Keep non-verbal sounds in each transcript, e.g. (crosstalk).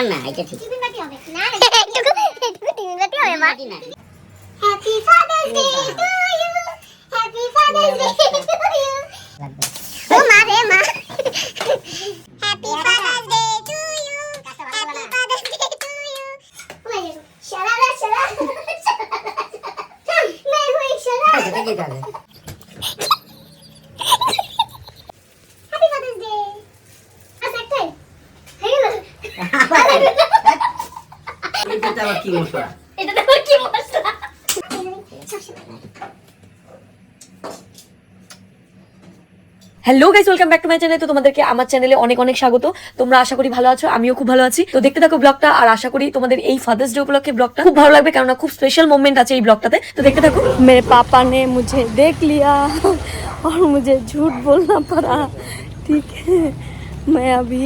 খাবার না এটা ঠিক টিফিন বাটি হবে না না এটুকু এটুকু টিফিন বাটি হবে মা বাটি না। Happy Father's Day to you happy Father's Day to you লাগবে। ও মা রে মা হ্যাপি ফাদার্স ডে এটাতে আবার কি মশলা? এটা দেখো কি মশলা hello guys welcome back to my channel তো তোমাদেরকে আমার চ্যানেলে অনেক অনেক স্বাগত তোমরা আশা করি ভালো আছো আমিও খুব ভালো আছি তো দেখতে থাকো ব্লগটা আর আশা করি তোমাদের এই ফাদার্স ডে উপলক্ষে ব্লগটা খুব ভালো লাগবে কেননা খুব স্পেশাল মোমেন্ট আছে এই ব্লগটাতে তো দেখতে থাকো मेरे पापा ने मुझे देख लिया और मुझे झूठ बोलना पड़ा ठीक है मैं अभी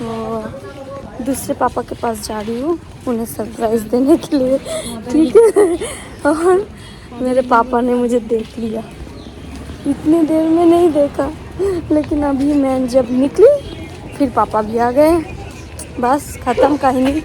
अ, दूसरे पापा के पास जा रही हूँ, उन्हें सरप्राइज़ देने के लिए, ठीक है? और मेरे पापा ने मुझे देख लिया। इतने देर में नहीं देखा, लेकिन अभी मैं जब निकली, फिर पापा भी आ गए। बस, ख़त्म, कहानी।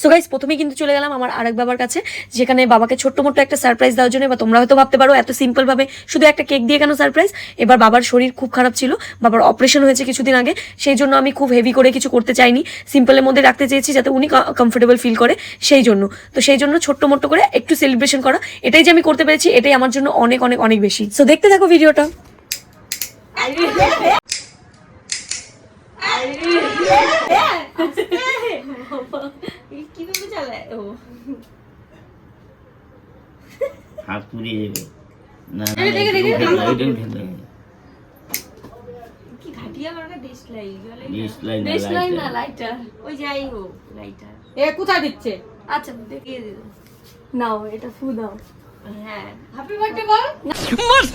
সো গাইজ প্রথমেই কিন্তু চলে গেলাম আমার আরেক বাবার কাছে যেখানে বাবাকে ছোট্ট মোট্ট একটা সারপ্রাইজ দেওয়ার জন্য বা তোমরা হয়তো ভাবতে পারো এত সিম্পলভাবে শুধু একটা কেক দিয়ে কেন সারপ্রাইজ এবার বাবার শরীর খুব খারাপ ছিল বাবার অপারেশন হয়েছে কিছুদিন আগে সেই জন্য আমি খুব হেভি করে কিছু করতে চাইনি সিম্পলের মধ্যে রাখতে চেয়েছি যাতে উনি কমফোর্টেবল ফিল করে সেই জন্য তো সেই জন্য ছোট্ট মোট্ট করে একটু সেলিব্রেশন করা এটাই যে আমি করতে পেরেছি এটাই আমার জন্য অনেক অনেক অনেক বেশি সো দেখতে থাকো ভিডিওটা ও। হাত পুড়িয়ে যাবে না না এটা কি ঘাটিয়া মার্কা না লাইটার ওই যাই হোক লাইটার এ কোথায় দিচ্ছে? আচ্ছা দেখিয়ে দিল নাও এটা ফু দাও। হ্যাঁ। হ্যাপি বার্থডে বল। (laughs)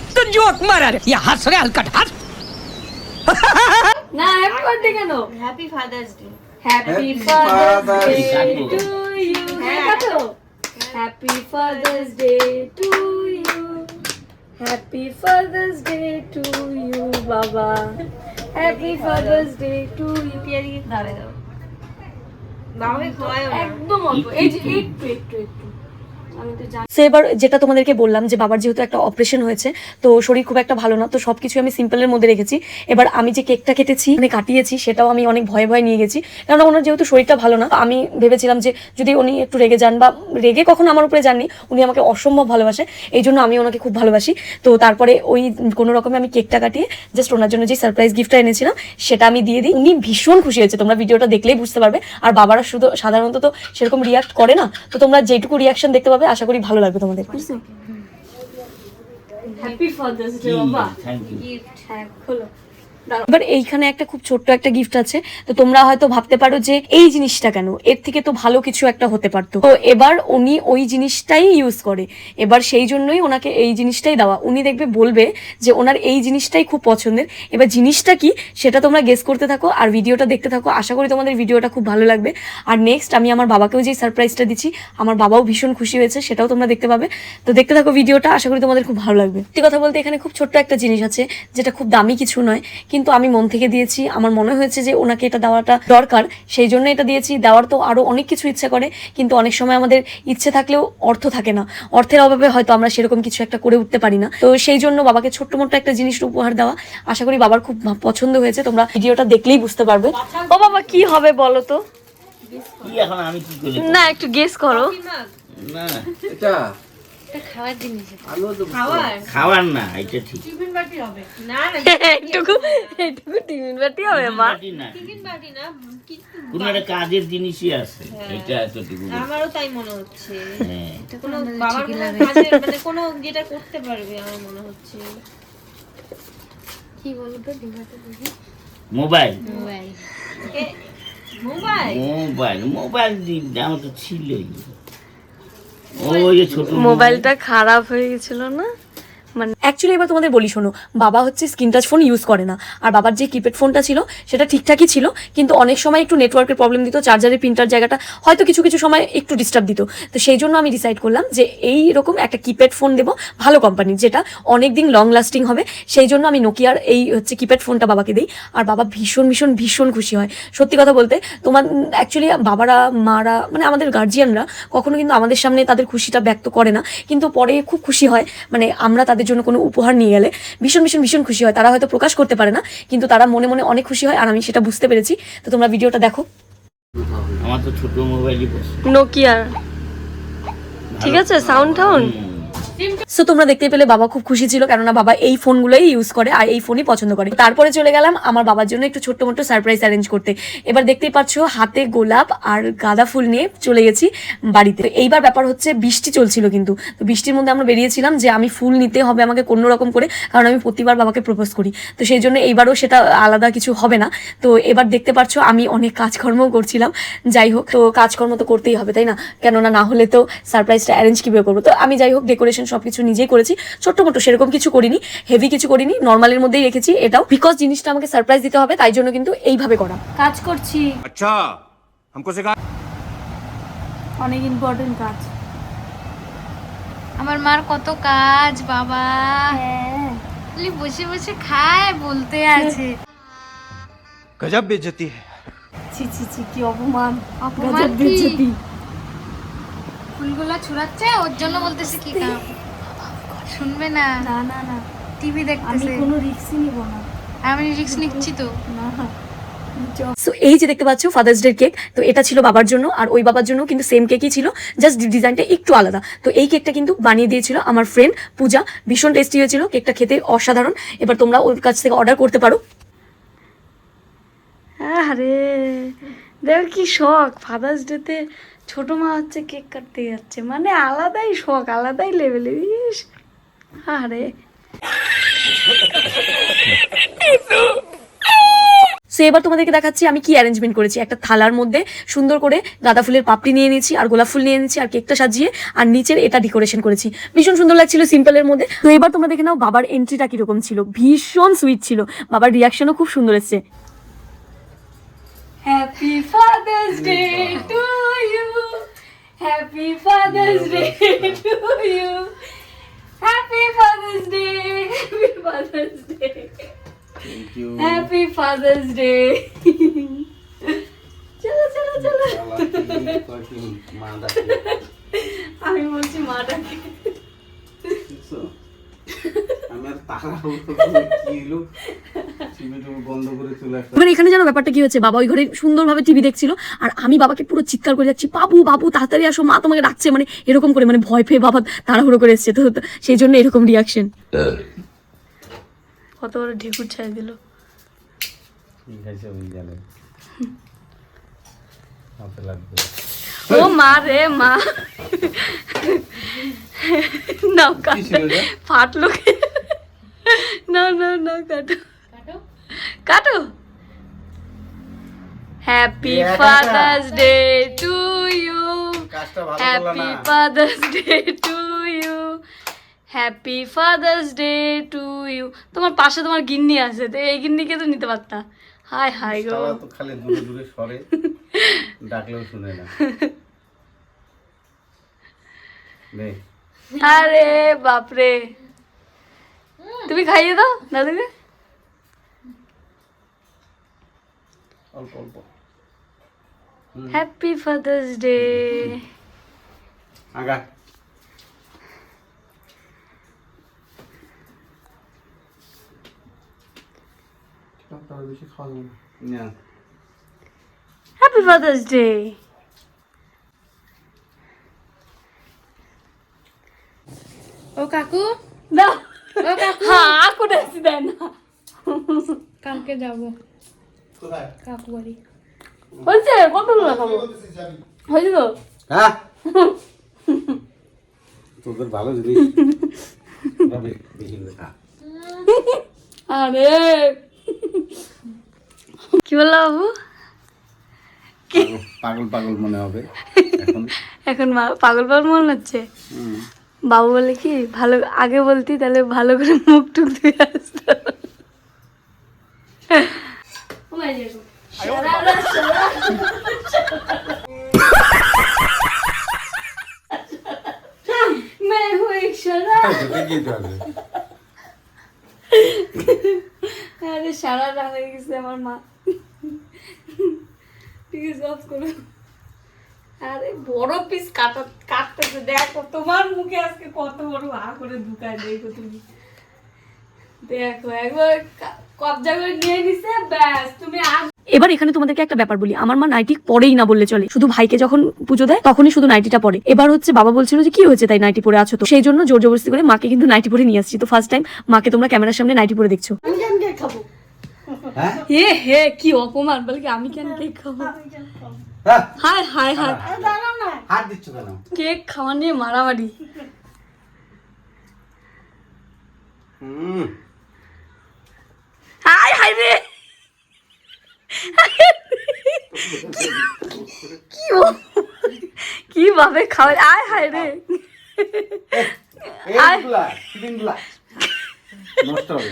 না হ্যাপি বার্থডে কেন? Happy Father's Day happy Happy Father's Father's Day Day. To you হ্যাঁ happy Father's Day to you happy Father's Day to you বাবা। Happy Father's Day to you Piyari দাও। একদম অল্প। এই যে একটু একটু একটু। সো এবার যেটা তোমাদেরকে বললাম যে বাবার যেহেতু একটা অপারেশন হয়েছে, তো শরীর খুব একটা ভালো না, তো সবকিছু আমি সিম্পলের মধ্যে রেখেছি। এবার আমি যে কেকটা কেটেছি মানে কাটিয়েছি, সেটাও আমি অনেক ভয়ে ভয়ে নিয়ে গেছি। কারণ ওনার যেহেতু শরীরটা ভালো না আমি ভেবেছিলাম যে যদি উনি একটু রেগে যান বা রেগে কখনো আমার উপরে যাননি, উনি আমাকে অসম্ভব ভালোবাসে। এই জন্য আমি ওনাকে খুব ভালোবাসি। তো তারপরে ওই কোনো রকমে আমি কেকটা কাটিয়ে জাস্ট ওনার জন্য যে সারপ্রাইজ গিফটটা এনেছিলাম, সেটা আমি দিয়ে দিই। উনি ভীষণ খুশি হয়েছে, তোমরা ভিডিওটা দেখলেই বুঝতে পারবে। আর বাবারা শুধু সাধারণত তো সেরকম রিয়াক্ট করে না, তো তোমরা যেটুকু রিয়াকশন দেখতে পাবে আশা করি ভালো লাগবে তোমাদের। হ্যাপি ফাদার্স ডে বাবা। থ্যাংক ইউ গিফট হ্যাঁ খোলো। এবার এইখানে একটা খুব ছোট্ট একটা গিফট আছে। তো তোমরা হয়তো ভাবতে পারো যে এই জিনিসটা কেন? এর থেকে তো ভালো কিছু একটা হতে পারতো। তো এবার উনি ওই জিনিসটাই ইউজ করে। এবার সেই জন্যই ওনাকে এই জিনিসটাই দেওয়া। উনি দেখবে বলবে যে ওনার এই জিনিসটাই খুব পছন্দের। এবার জিনিসটা কি সেটা তোমরা গেস করতে থাকো আর ভিডিওটা দেখতে থাকো। আশা করি তোমাদের ভিডিওটা খুব ভালো লাগবে। আর নেক্সট আমি আমার বাবাকেও যে সারপ্রাইজটা দিচ্ছি, আমার বাবাও ভীষণ খুশি হয়েছে, সেটাও তোমরা দেখতে পাবে। তো দেখতে থাকো ভিডিওটা আশা করি তোমাদের খুব ভালো লাগবে। সত্যি কথা বলতে এখানে খুব ছোট্ট একটা জিনিস আছে, যেটা খুব দামি কিছু নয় কিন্তু আমি মন থেকে দিয়েছি। আমার মনে হয়েছে যে ওনাকে এটা দেওয়াটা দরকার। সেই জন্য এটা দিয়েছি। দেওয়ার তো আরও অনেক কিছু ইচ্ছা করে কিন্তু অনেক সময় আমাদের ইচ্ছে থাকলেও অর্থ থাকে না। অর্থের অভাবে হয়তো আমরা সেরকম কিছু একটা করে উঠতে পারি না। তো সেই জন্য বাবাকে ছোট্ট মোট্ট একটা জিনিস উপহার দেওয়া। আশা করি বাবার খুব পছন্দ হয়েছে। তোমরা ভিডিওটা দেখলেই বুঝতে পারবে। ও বাবা কি হবে বলো তো? কি এখন আমি কি করে? না একটু গেস করো। না এটা খাওয়ার খাওয়ার? না এটা ঠিক। টিফিন বাটি হবে। না না এইটুকু (laughs) এইটুকু টিফিন বাটি হবে মা। টিফিন বাটি। না কি একটা কাজের জিনিসই আছে। এটা এতটুকু আমারও তাই মনে হচ্ছে। হ্যাঁ। এটা কোনো বাবার কাজের মানে কোনো যেটা করতে পারবে আমার মনে হচ্ছে। মোবাইল। এ, মোবাইল? মোবাইল মোবাইল দি- আমার তো ছিলই। মোবাইলটা খারাপ হয়ে গেছিল না? মানে অ্যাকচুয়ালি এবার তোমাদের বলি, শোনো, বাবা হচ্ছে স্ক্রিন টাচ ফোন ইউজ করে না। আর বাবার যে কিপ্যাড ফোনটা ছিল, সেটা ঠিকঠাকই ছিল, কিন্তু অনেক সময় একটু নেটওয়ার্কের প্রবলেম দিত চার্জারের প্রিন্টার জায়গাটা হয়তো কিছু কিছু সময় একটু ডিস্টার্ব দিত। তো সেই জন্য আমি ডিসাইড করলাম যে এই রকম একটা কিপ্যাড ফোন দেবো ভালো কোম্পানির যেটা অনেক দিন লং লাস্টিং হবে। সেই জন্য আমি নোকিয়ার এই হচ্ছে কিপ্যাড ফোনটা বাবাকে দিই। আর বাবা ভীষণ ভীষণ ভীষণ খুশি হয়। সত্যি কথা বলতে, তোমার অ্যাকচুয়ালি বাবারা, মারা মানে আমাদের গার্জিয়ানরা কখনো কিন্তু আমাদের সামনে তাদের খুশিটা ব্যক্ত করে না। কিন্তু পরে খুব খুশি হয় মানে আমরা তাদের জন্য কোনো উপহার নিয়ে গেলে ভীষণ ভীষণ ভীষণ খুশি হয়। তারা হয়তো প্রকাশ করতে পারে না কিন্তু তারা মনে মনে অনেক খুশি হয় আর আমি সেটা বুঝতে পেরেছি। তো তোমরা ভিডিওটা দেখো। আমার তো ছোট মোবাইলই নোকিয়া ঠিক আছে সাউন্ড টাউন সো তোমরা দেখতে পেলে বাবা খুব খুশি ছিল, কেননা বাবা এই ফোনগুলোই ইউজ করে আর এই ফোনই পছন্দ করে। তারপরে চলে গেলাম আমার বাবার জন্য একটু ছোট্ট মোটো সারপ্রাইজ অ্যারেঞ্জ করতে। এবার দেখতেই পাচ্ছ, হাতে গোলাপ আর গাঁদা ফুল নিয়ে চলে গেছি বাড়িতে। এইবার ব্যাপার হচ্ছে বৃষ্টি চলছিল কিন্তু। তো বৃষ্টির মধ্যে আমরা বেরিয়েছিলাম যে আমি ফুল নিতে হবে আমাকে কোনো রকম করে, কারণ আমি প্রতিবার বাবাকে প্রপোজ করি। তো সেই জন্য এইবারও সেটা আলাদা কিছু হবে না। তো এবার দেখতে পাচ্ছ, আমি অনেক কাজকর্মও করছিলাম। যাই হোক, তো কাজকর্ম তো করতেই হবে, তাই না? কেননা না হলে তো সারপ্রাইজটা অ্যারেঞ্জ কীভাবে করব? তো আমি যাই হোক ডেকোরেশন সব কিছু নিজেই করেছি ছোট্ট মোটো সেরকম কিছু করিনি হেভি কিছু করিনি নর্মালের মধ্যেই রেখেছি এটাও বিকজ জিনিসটা আমাকে সারপ্রাইজ দিতে হবে তাই জন্য কিন্তু এইভাবে করা কাজ করছি अच्छा हमको सिखा অনেক ইম্পর্টেন্ট কাজ আমার মার কত কাজ বাবা হ্যাঁ খালি বসে বসে খায় বলতে আছে गजब बेइज्जती है ছি ছি ছি কি অপমান অপমান গজব কি? বেজ্জতি। ফুলগুলো ছুড়াচ্ছে ওর জন্য বলতেছে কি কাম? শুনবে না। না না না। টিভি দেখতেছে। আমি কোনো রিস্কই নিব না। আমি রিক্স নিচ্ছি তো। না। সো এই যে দেখতে পাচ্ছ ফাদার্স ডে কেক তো এটা ছিল বাবার জন্য আর ওই বাবার জন্য কিন্তু সেম কেকই ছিল জাস্ট ডিজাইনটা একটু আলাদা। তো এই কেকটা কিন্তু বানিয়ে দিয়েছিল আমার ফ্রেন্ড পূজা ভীষণ টেস্টি হয়েছিল কেকটা খেতে অসাধারণ। এবার তোমরা ওর কাছ থেকে অর্ডার করতে পারো। আরে দেখ কি শখ ফাদার্স ডেতে ছোট মা হচ্ছে কেক কাটতে যাচ্ছে। মানে আলাদাই শখ, আলাদাই লেভেলের ইস আরে সো এবার তোমাদেরকে দেখাচ্ছি, আমি কি অ্যারেঞ্জমেন্ট করেছি। একটা থালার মধ্যে সুন্দর করে গাঁদা ফুলের পাপড়ি নিয়ে নিয়েছি, আর গোলাপ ফুল নিয়ে নিয়েছি, আর কেকটা সাজিয়ে, আর নিচের এটা ডেকোরেশন করেছি। ভীষণ সুন্দর লাগছিল সিম্পলের মধ্যে। তো এবার তোমরা দেখে নাও, বাবার এন্ট্রিটা কীরকম ছিল। ভীষণ সুইট ছিল। বাবার রিয়াকশনও খুব সুন্দর এসছে। Happy Father's Day to you happy Father's Day to you happy Father's Day happy Father's Day happy Father's Day চলো চলো চলো আমি বলছি মাটাকে আমি এবার এখানে যেন ব্যাপারটা কি হচ্ছে? বাবা ওই ঘরে সুন্দরভাবে টিভি দেখছিল আর আমি বাবাকে পুরো চিৎকার করে যাচ্ছি বাবু বাবু তাড়াতাড়ি আসো মা তোমাকে ডাকছে। মানে এরকম করে মানে ভয় পেয়ে বাবা তাড়াহুড়ো করে এসছে। তো সেই জন্য এরকম রিয়াকশন কত বড় ঢেকুর ছাই দিল। ঠিক আছে ওই জানে লাগবে। ও মা রে মা। নাও কাটো। ফাটলো কে? না না না কাটো। কাটো? Happy Father's Day to you কাজটা ভালো করলা হ্যাপি না। Father's Day to you happy Father's Day to you তোমার পাশে তোমার গিন্নি আছে তো এই গিন্নিকে তো নিতে পারতা। হাই হাই গো। তো খালি দূরে দূরে সরে। ডাকলেও শুনে না। (laughs) নে আরে বাপরে তুমি খাইয়ে দাও দাদুকে অল্প অল্প হ্যাপি ফাদার্স ডে আগা না হ্যাপি ফাদার্স ডে ও কাকু দাও হ্যাঁ দেয় না কালকে যাব কোথায় কাকু বাড়ি হয়েছে কতগুলো খাব হয়েছে তো হ্যাঁ তোদের ভালো জিনিস। আরে কি বলল বাবু পাগল- পাগল পাগল মনে হবে এখন এখন পাগল পাগল মনে হচ্ছে হুম। বাবু বলে কি, ভালো, আগে বলতি, তাহলে ভালো করে মুখ টুক ধুয়ে আসতো আরে সারা রাত হয়ে গেছে আমার মা। ঠিক আছে আরে, বড় পিস কাটা দেখো তোমার মুখে আজকে কত বড় হা করে ঢুকায় দেখো তুমি। দেখো একবার কবজা করে নিয়ে নিছে ব্যাস তুমি এবার এখানে তোমাদেরকে একটা ব্যাপার বলি আমার মা নাইটি পরেই না বললে চলে। শুধু ভাইকে যখন পুজো দেয় তখনই শুধু নাইটিটা পরে। এবার হচ্ছে বাবা বলছিল যে কি হয়েছে তাই নাইটি পরে আছো তো? সেই জন্য জোর জবরদস্তি করে মাকে কিন্তু নাইটি পরে নিয়ে আসছি। তো ফার্স্ট টাইম মাকে তোমরা ক্যামেরার সামনে নাইটি পরে দেখছ। হ্যাঁ? হে হে কি অপমান বলে কি আমি কেন কেক খাব? হায়। হায় হায় হাত দিচ্ছ কেন? কেক খাওয়া নিয়ে মারামারি। হুম। হায় হায় রে। কি কীভাবে খাওয়া আয় হায় রে। নষ্ট হবে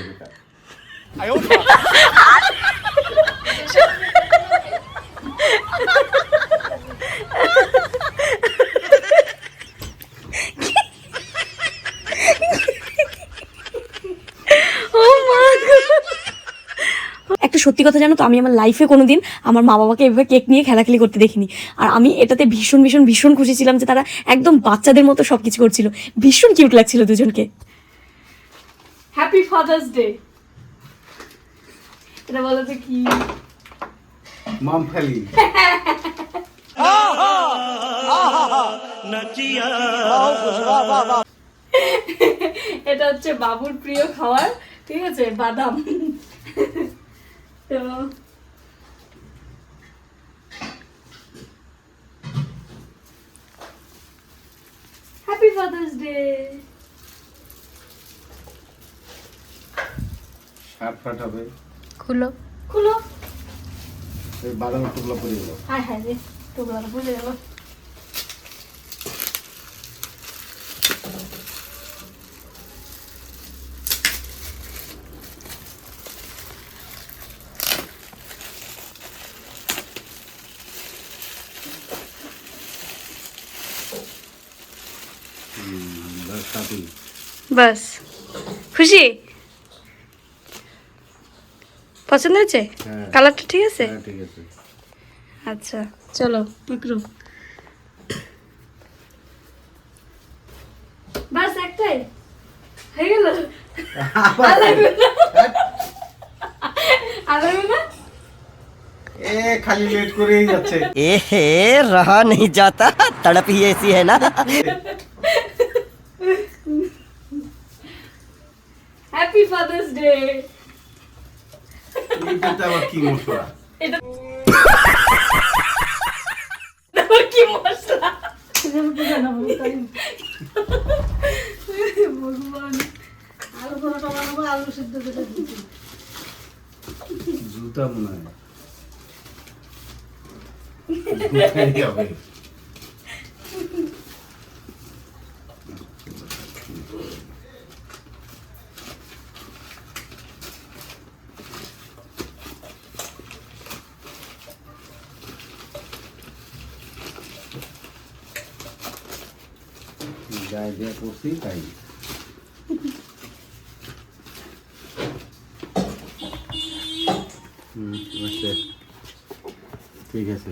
একটা সত্যি কথা জানো তো আমি আমার লাইফে কোনো দিন আমার মা বাবাকে এভাবে কেক নিয়ে খেলাখেলি করতে দেখিনি। আর আমি এটাতে ভীষণ ভীষণ ভীষণ খুশি ছিলাম যে তারা একদম বাচ্চাদের মতো সব কিছু করছিল। ভীষণ কিউট লাগছিল দুজনকে। হ্যাপি ফাদার্স ডে এটা বলো তো কি? মমফলি। এটা হচ্ছে বাবুর প্রিয় খাবার ঠিক আছে? বাদাম। তো হ্যাপি ফাদার্স ডে শার্ট ফাট হবে খুলো। বাদামের টুকলা পরে গেল। হায় হায় রে তোমরা তো গেল। বাস। খুশি? পছন্দ হয়েছে? কালারটা ঠিক আছে? আচ্ছা চলো বাস একটাই। হয়ে গেল? এ হে যাতা তড়প এসি হ্যায় না। হ্যাপি ফাদার্স ডে এইটাতে আবার কি মশলা কি মশলা জুতা মনে হয় দেওয়া করছি তাই ঠিক আছে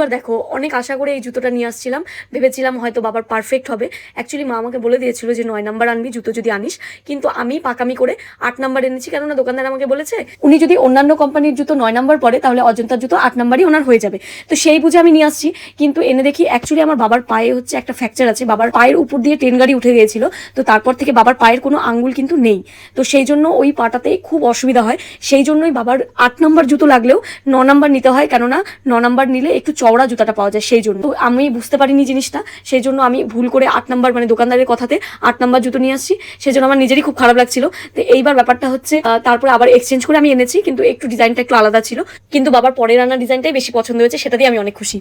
এবার দেখো, অনেক আশা করে এই জুতোটা নিয়ে আসছিলাম। ভেবেছিলাম হয়তো বাবার পারফেক্ট হবে। অ্যাকচুয়ালি মা আমাকে বলে দিয়েছিল যে নয় নাম্বার আনবি, জুতো যদি আনিস। কিন্তু আমি পাকামি করে আট নাম্বার এনেছি। কেননা দোকানদার আমাকে বলেছে, উনি যদি অন্যান্য কোম্পানির জুতো নয় নাম্বার পরে, তাহলে অজন্তার জুতো আট নাম্বারই ওনার হয়ে যাবে। তো সেই বুঝে আমি নিয়ে আসছি। কিন্তু এনে দেখি অ্যাকচুয়ালি আমার বাবার পায়ে হচ্ছে একটা ফ্র্যাকচার আছে। বাবার পায়ের উপর দিয়ে ট্রেন গাড়ি উঠে গিয়েছিল। তো তারপর থেকে বাবার পায়ের কোনো আঙ্গুল কিন্তু নেই। তো সেই জন্য ওই পাটাতেই খুব অসুবিধা হয়। সেই জন্যই বাবার আট নাম্বার জুতো লাগলেও ন নাম্বার নিতে হয়। কেননা ন নাম্বার নিলে একটু চওড়া জুতাটা পাওয়া যায় সেই জন্য। আমি বুঝতে পারিনি জিনিসটা সেই জন্য আমি ভুল করে আট নাম্বার মানে দোকানদারের কথাতে আট নাম্বার জুতো নিয়ে আসছি সেই জন্য আমার নিজেরই খুব খারাপ লাগছিল। তো এইবার ব্যাপারটা হচ্ছে তারপরে আবার এক্সচেঞ্জ করে আমি এনেছি কিন্তু একটু ডিজাইনটা একটু আলাদা ছিল। কিন্তু বাবার পরের আনা ডিজাইনটাই বেশি পছন্দ হয়েছে সেটা দিয়ে আমি অনেক খুশি।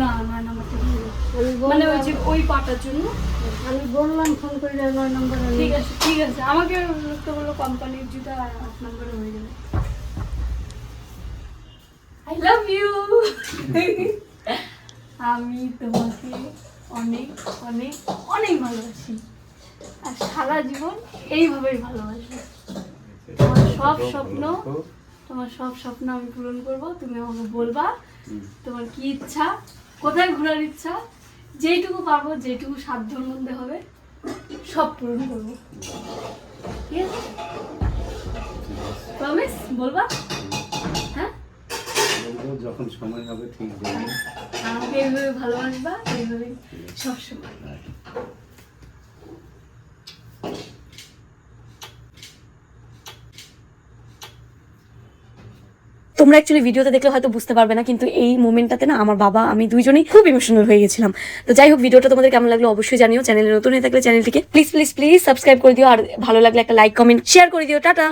না না নাম্বারটা মানে ওই যে ওই পাটার জন্য? আমি বললাম ফোন করে নয় নম্বর ঠিক আছে ঠিক আছে। আমাকে লোকটা বলল কোম্পানির জুতা আট নম্বরে হয়ে যাবে। আই লাভ ইউ আমি তোমাকে অনেক অনেক অনেক ভালোবাসি। আর সারা জীবন এইভাবেই ভালোবাসি তোমার সব স্বপ্ন, তোমার সব স্বপ্ন আমি পূরণ করব। তুমি আমাকে বলবা তোমার কি ইচ্ছা, কোথায় ঘোরার ইচ্ছা, যেইটুকু পারব যেটুকু সাধ্যর মধ্যে হবে, সব পূরণ করব। ঠিক আছে? প্রমিস বলবা বলব? যখন সময় হবে ঠিক বলব আমাকে এইভাবে ভালোবাসবা এইভাবে সবসময় তোমরা অ্যাকচুয়ালি ভিডিওতে দেখলে হয়তো বুঝতে পারবে না কিন্তু এই মোমেন্টটাতে না আমার বাবা আমি দুইজনেই খুব ইমোশনাল হয়ে গেছিলাম। তো যাই হোক ভিডিওটা তোমাদের কেমন লাগল অবশ্যই জানিও। চ্যানেলে নতুন হয়ে থাকলে চ্যানেলটিকে প্লিজ প্লিজ প্লিজ সাবস্ক্রাইব করে দিও। আর ভালো লাগলে একটা লাইক কমেন্ট শেয়ার করে দিও। টাটা!